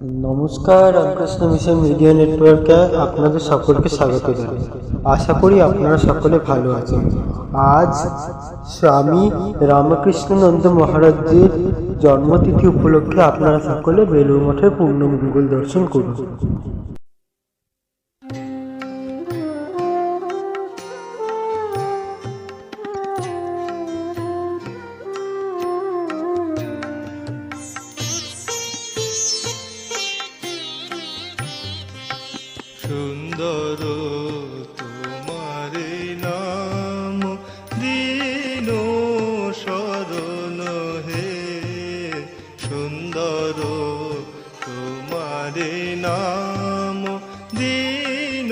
নমস্কার, Ramakrishna mission media নেটওয়ার্কে আপনাদের সকলকে স্বাগত জানাই। আশা করি আপনারা সকলে ভালো আছেন। আজ স্বামী রামকৃষ্ণানন্দ মহারাজের জন্মতিথি উপলক্ষে আপনারা সকলে বেলুর মঠের পূর্ণ মঙ্গল দর্শন করুন। সুন্দর তোমার নাম দিন শরণ হে। সুন্দর তোমার নাম দিন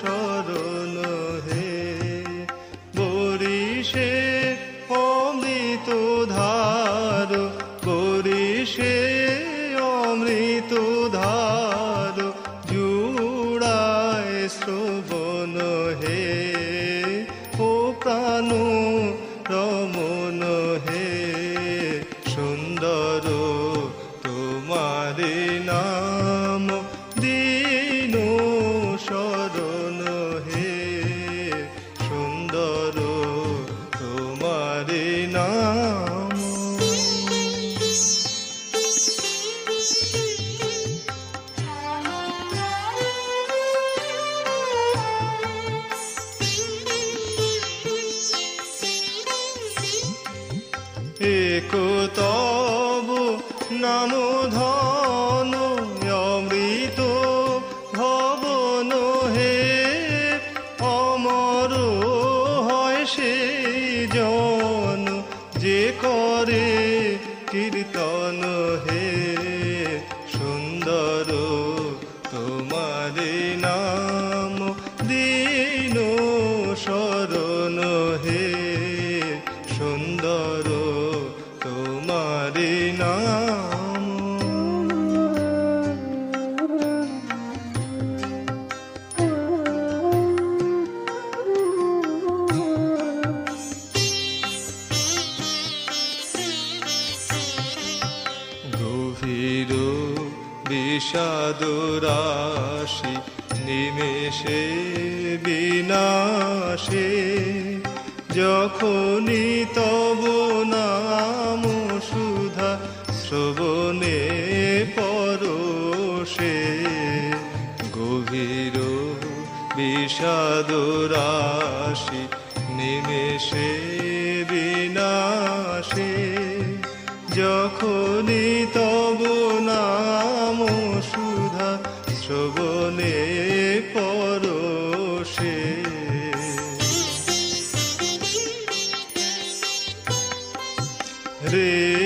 শরণ হে। বরিষে অমৃত ধার রমন হে সুন্দর তোমার নাম দিন শরণ হে সুন্দর তোমার নাম এক তব নাম ধন ভবন হে অমর হয় সে জন যে করে কীর্তন হে সুন্দর তোমার নাম দিন শরণ তোমার নাম। গভীর বিষাদ রাশি নিমেষে বিনাশে যখনই তব নাম শ্রবণে পরশে গভীর বিষাদ রাশি নিমেষে বিনাশে। যখনই তব নাম সুধা শ্রবণে পরশে। হৃদয়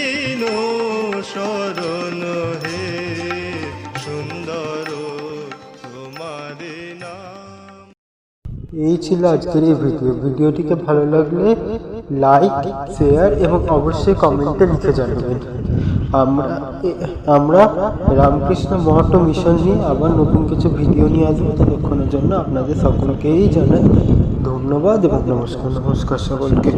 এই ছিল আজকের এই ভিডিও। ভিডিওটিকে ভালো লাগলে লাইক শেয়ার এবং অবশ্যই কমেন্টে লিখে জানাবেন। আমরা আমরা রামকৃষ্ণ মহাত্ম মিশন নিয়ে আবার নতুন কিছু ভিডিও নিয়ে আসব ততক্ষণের জন্য আপনাদের সকলকেই জানাই ধন্যবাদ এবং নমস্কার। নমস্কার সকলকে।